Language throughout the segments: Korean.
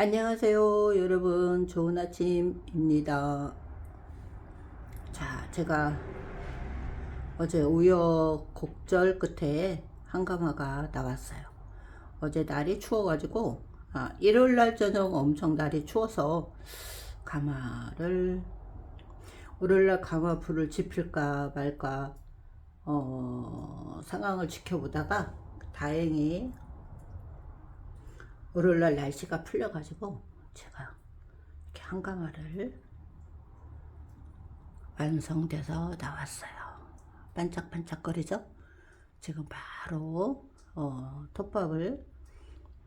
안녕하세요 여러분. 좋은 아침입니다. 자 제가 어제 우여곡절 끝에 한가마가 나왔어요. 어제 날이 추워 가지고 아, 일요일날 저녁 엄청 날이 추워서 가마를 월요일날 가마 불을 지필까 말까 어, 상황을 지켜보다가 다행히 월요일날 날씨가 풀려가지고 제가 이렇게 한가마를 완성돼서 나왔어요. 반짝반짝거리죠? 지금 바로 어, 톱밥을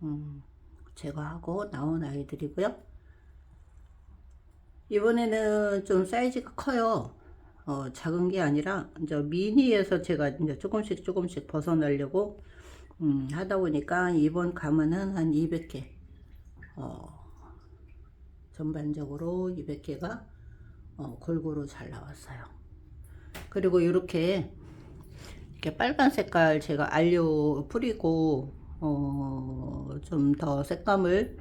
음, 제거하고 나온 아이들이고요. 이번에는 좀 사이즈가 커요. 어, 작은 게 아니라 이제 미니에서 제가 이제 조금씩 조금씩 벗어나려고 음, 하다 보니까 이번 감은 한 200개. 어, 전반적으로 200개가 어, 골고루 잘 나왔어요. 그리고 이렇게 이렇게 빨간 색깔 제가 알료 뿌리고 어, 좀 더 색감을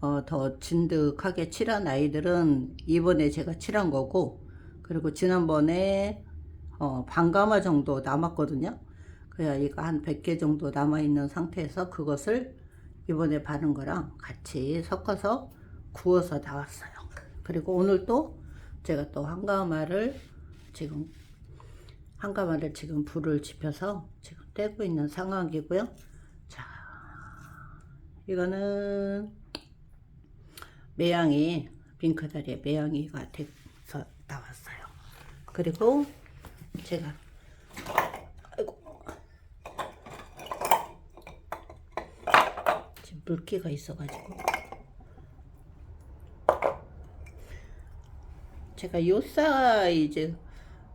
어, 더 진득하게 칠한 아이들은 이번에 제가 칠한 거고 그리고 지난번에 어, 반가마 정도 남았거든요. 그래야 이거 한 100개 정도 남아있는 상태에서 그것을 이번에 바른 거랑 같이 섞어서 구워서 나왔어요. 그리고 오늘 또 제가 또 한가마를 지금 한가마를 지금 불을 지펴서 지금 떼고 있는 상황이고요. 자, 이거는 매양이 핑크다리의 매양이가 돼서 나왔어요. 그리고 제가 아이고 지금 물기가 있어가지고 제가 요 사이즈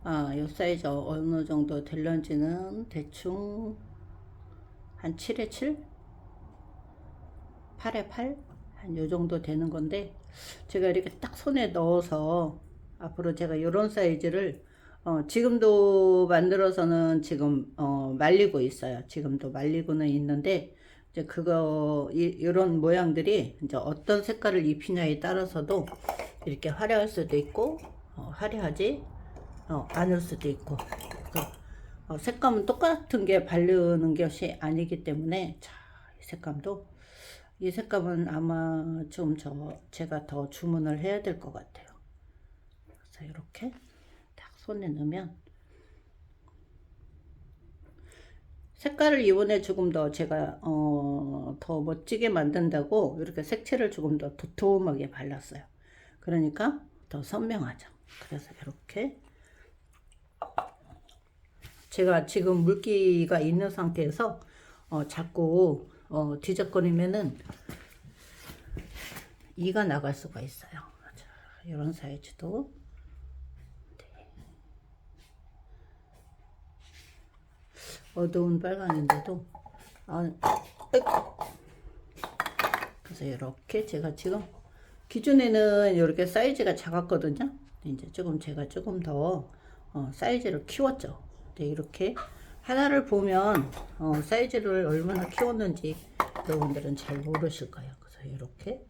아, 요 사이즈 어느 정도 될런지는 대충 한 7에 7? 8에 8? 한 요 정도 되는 건데 제가 이렇게 딱 손에 넣어서 앞으로 제가 요런 사이즈를 어, 지금도 만들어서는 지금 어, 말리고 있어요. 지금도 말리고는 있는데 이제 그거 이, 이런 모양들이 이제 어떤 색깔을 입히냐에 따라서도 이렇게 화려할 수도 있고 어, 화려하지 어, 않을 수도 있고 어, 색감은 똑같은 게 바르는 것이 아니기 때문에 자, 이 색감도 이 색감은 아마 좀 저 제가 더 주문을 해야 될 것 같아요. 그래서 이렇게 딱 손에 넣으면 색깔을 이번에 조금 더 제가 어, 더 멋지게 만든다고 이렇게 색채를 조금 더 도톰하게 발랐어요. 그러니까 더 선명하죠. 그래서 이렇게 제가 지금 물기가 있는 상태에서 어, 자꾸 어, 뒤적거리면은 이가 나갈 수가 있어요. 자, 이런 사이즈도 어두운 빨강인데도 아. 그래서 이렇게 제가 지금 기존에는 이렇게 사이즈가 작았거든요. 이제 조금 제가 조금 더 어, 사이즈를 키웠죠. 이렇게 하나를 보면 어, 사이즈를 얼마나 키웠는지 여러분들은 잘 모르실 거예요. 그래서 이렇게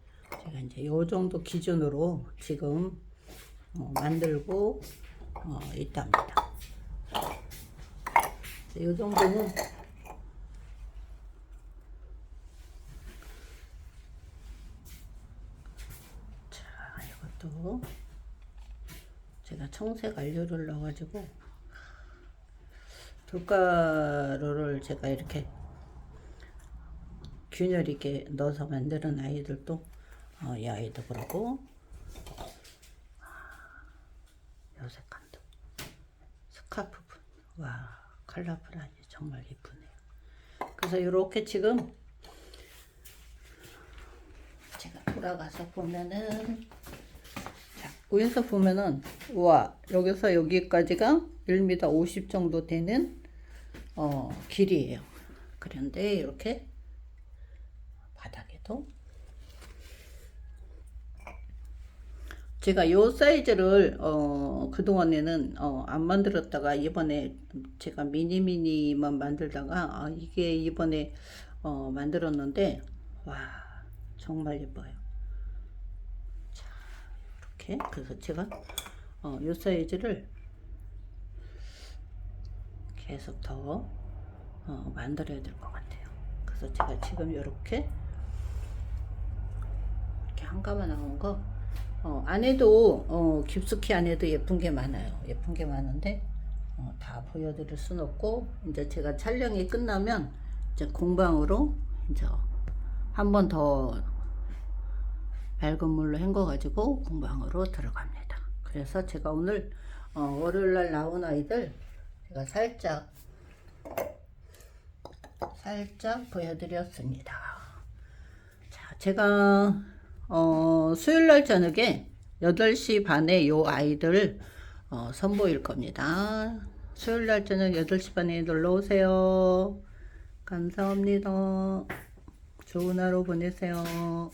제가 이제 요 정도 기준으로 지금 어, 만들고 어, 있답니다. 이 정도는 자 이것도 제가 청색 안료를 넣어가지고 돌가루를 제가 이렇게 균열 있게 넣어서 만드는 아이들도 어, 이 아이도 그러고 요 색감도. 스카프 분. 와 컬러풀하니 정말 예쁘네요. 그래서 이렇게 지금 제가 돌아가서 보면은 자 위에서 보면은 우와 여기서 여기까지가 1m 50 정도 되는 어, 길이에요. 그런데 이렇게 바닥에도 제가 요 사이즈를 어 그동안에는 어 안 만들었다가 이번에 제가 미니미니만 만들다가 아 이게 이번에 어 만들었는데 와 정말 예뻐요 이렇게 그래서 제가 어, 요 사이즈를 계속 더 어, 만들어야 될 것 같아요. 그래서 제가 지금 이렇게 이렇게 한가마 나온 거 어, 안에도 어, 깊숙이 안에도 예쁜 게 많아요. 예쁜 게 많은데 어, 다 보여드릴 순 없고 이제 제가 촬영이 끝나면 이제 공방으로 이제 한 번 더 맑은 물로 헹궈 가지고 공방으로 들어갑니다. 그래서 제가 오늘 어, 월요일 날 나온 아이들 제가 살짝 살짝 보여드렸습니다. 자, 제가 어, 수요일 날 저녁에 8시 반에 요 아이들 어, 선보일 겁니다. 수요일 날 저녁 8시 반에 놀러 오세요. 감사합니다. 좋은 하루 보내세요.